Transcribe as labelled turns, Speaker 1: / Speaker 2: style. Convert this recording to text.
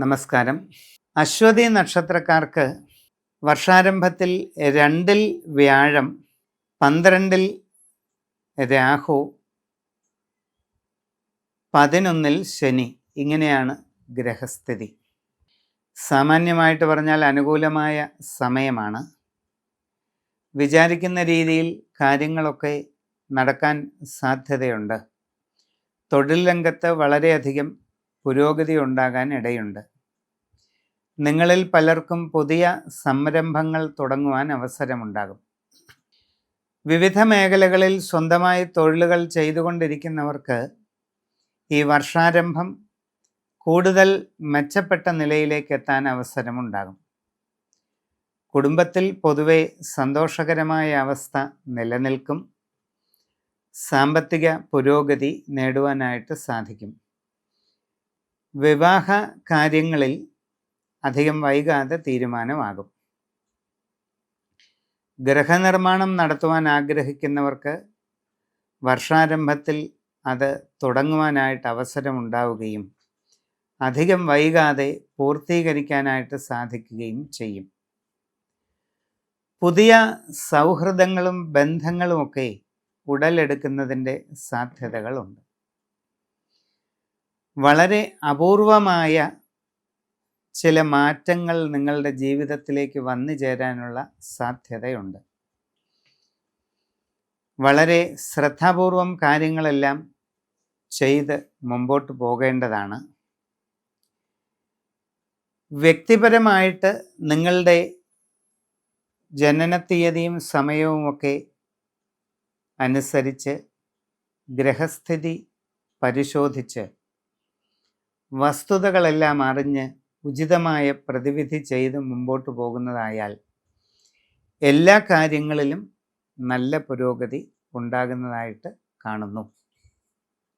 Speaker 1: നമസ്കാരം. അശ്വതി നക്ഷത്രക്കാർക്ക് വർഷാരംഭത്തിൽ രണ്ടിൽ വ്യാഴം പന്ത്രണ്ടിൽ രാഹു പതിനൊന്നിൽ ശനി. ഇങ്ങനെയാണ് ഗ്രഹസ്ഥിതി. സാമാന്യമായിട്ട് പറഞ്ഞാൽ അനുകൂലമായ സമയമാണ്. വിചാരിക്കുന്ന രീതിയിൽ കാര്യങ്ങളൊക്കെ നടക്കാൻ സാധ്യതയുണ്ട്. തൊഴിൽ രംഗത്ത് വളരെയധികം പുരോഗതി ഉണ്ടാകാൻ ഇടയുണ്ട്. നിങ്ങളിൽ പലർക്കും പുതിയ സംരംഭങ്ങൾ തുടങ്ങുവാൻ അവസരമുണ്ടാകും. വിവിധ മേഖലകളിൽ സ്വന്തമായി തൊഴിലുകൾ ചെയ്തുകൊണ്ടിരിക്കുന്നവർക്ക് ഈ വർഷാരംഭം കൂടുതൽ മെച്ചപ്പെട്ട നിലയിലേക്ക് എത്താൻ അവസരമുണ്ടാകും. കുടുംബത്തിൽ പൊതുവെ സന്തോഷകരമായ അവസ്ഥ നിലനിൽക്കും. സാമ്പത്തിക പുരോഗതി നേടുവാനായിട്ട് സാധിക്കും. വിവാഹ കാര്യങ്ങളിൽ അധികം വൈകാതെ തീരുമാനമാകും. ഗ്രഹനിർമ്മാണം നടത്തുവാൻ ആഗ്രഹിക്കുന്നവർക്ക് വർഷാരംഭത്തിൽ അത് തുടങ്ങുവാനായിട്ട് അവസരമുണ്ടാവുകയും അധികം വൈകാതെ പൂർത്തീകരിക്കാനായിട്ട് സാധിക്കുകയും ചെയ്യും. പുതിയ സൗഹൃദങ്ങളും ബന്ധങ്ങളുമൊക്കെ ഉടലെടുക്കുന്നതിന്റെ സാധ്യതകളുണ്ട്. വളരെ അപൂർവമായ ചില മാറ്റങ്ങൾ നിങ്ങളുടെ ജീവിതത്തിലേക്ക് വന്നു ചേരാനുള്ള സാധ്യതയുണ്ട്. വളരെ ശ്രദ്ധാപൂർവം കാര്യങ്ങളെല്ലാം ചെയ്ത് മുമ്പോട്ട് പോകേണ്ടതാണ്. വ്യക്തിപരമായിട്ട് നിങ്ങളുടെ ജനനത്തീയതിയും സമയവുമൊക്കെ അനുസരിച്ച് ഗ്രഹസ്ഥിതി പരിശോധിച്ച് വസ്തുതകളെല്ലാം അറിഞ്ഞ് ഉചിതമായ പ്രതിവിധി ചെയ്ത് മുമ്പോട്ട് പോകുന്നതായാൽ എല്ലാ കാര്യങ്ങളിലും നല്ല പുരോഗതി ഉണ്ടാകുന്നതായിട്ട് കാണുന്നു.